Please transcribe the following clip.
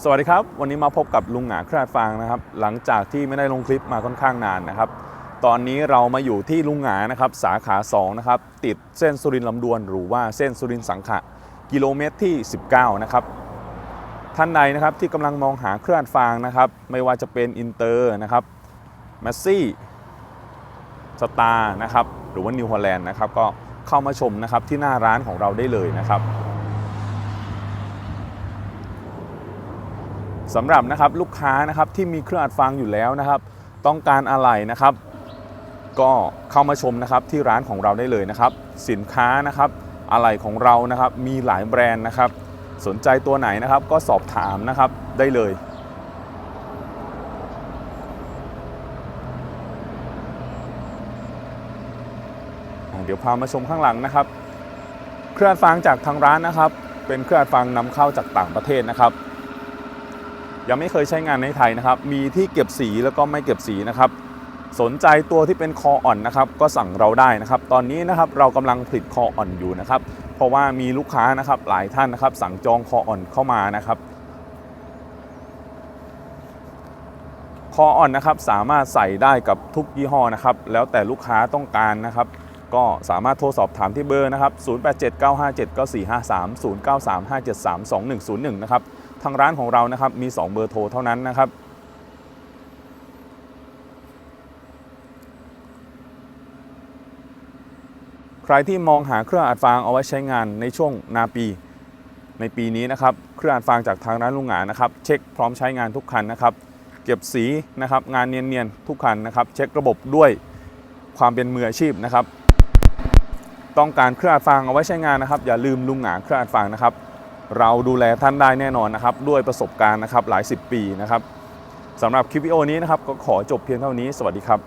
สวัสดีครับ วันนี้มาพบกับลุงหงาคราดฟางนะครับ หลังจากที่ไม่ได้ลงคลิปมาค่อนข้างนานนะครับ ตอนนี้เรามาอยู่ที่ลุงหงานะครับ สาขา2นะครับ ติดเส้นสุรินลำดวนหรือว่าเส้นสุรินสังขะ กิโลเมตรที่ 19 นะครับ ท่านใดนะครับที่กำลังมองหาเครื่องอัดฟางนะครับ ไม่ว่าจะเป็นอินเตอร์นะครับแมสซี่สตาร์นะครับ หรือว่านิวฮอลแลนด์นะครับ ก็เข้ามาชมนะครับที่หน้าร้านของเราได้เลยนะครับ สำหรับนะครับลูกค้านะครับที่มีเครื่องอัดฟังอยู่แล้วนะครับ ต้องการอะไรนะครับ ก็เข้ามาชมนะครับที่ร้านของเราได้เลยนะครับ สินค้านะครับอะไรของเรานะครับ มีหลายแบรนด์นะครับ สนใจตัวไหนนะครับ ก็สอบถามนะครับได้เลยเดี๋ยวพามาชมข้างหลังนะครับ เครื่องอัดฟังจากทางร้านนะครับ เป็นเครื่องอัดฟังนำเข้าจากต่างประเทศนะครับ ยังไม่เคยใช้งานในไทยนะครับ มีที่เก็บสีแล้วก็ไม่เก็บสีนะครับ สนใจตัวที่เป็นคออ่อนนะครับ ก็สั่งเราได้นะครับ ตอนนี้นะครับเรากำลังผลิตคออ่อนอยู่นะครับ เพราะว่ามีลูกค้านะครับหลายท่านนะครับ สั่งจองคออ่อนเข้ามานะครับ คออ่อนนะครับสามารถใส่ได้กับทุกยี่ห้อนะครับ แล้วแต่ลูกค้าต้องการนะครับก็สามารถโทรสอบถามที่เบอร์นะครับ 0879579453 0935732101 นะครับ ทางร้านของเรานะครับมี 2 เบอร์โทรเท่านั้นนะครับ ใครที่มองหาเครื่องอัดฟางเอาไว้ใช้งานในช่วงนาปี ในปีนี้นะครับเครื่องอัดฟางจากทางร้านลุงหงานะครับ เช็คพร้อมใช้งานทุกคันนะครับ เก็บสีนะครับงานเนียนๆทุกคันนะครับ เช็คระบบด้วยความเป็นมืออาชีพนะครับ ต้องการเครื่องอัดฟางเอาไว้ใช้งานนะครับ อย่าลืมลุงหงาเครื่องอัดฟางนะครับ เราดูแลท่านได้แน่นอนนะครับ ด้วยประสบการณ์นะครับหลาย 10 ปีนะครับสำหรับคลิปวิดีโอนี้นะครับก็ขอจบเพียงเท่านี้ สวัสดีครับ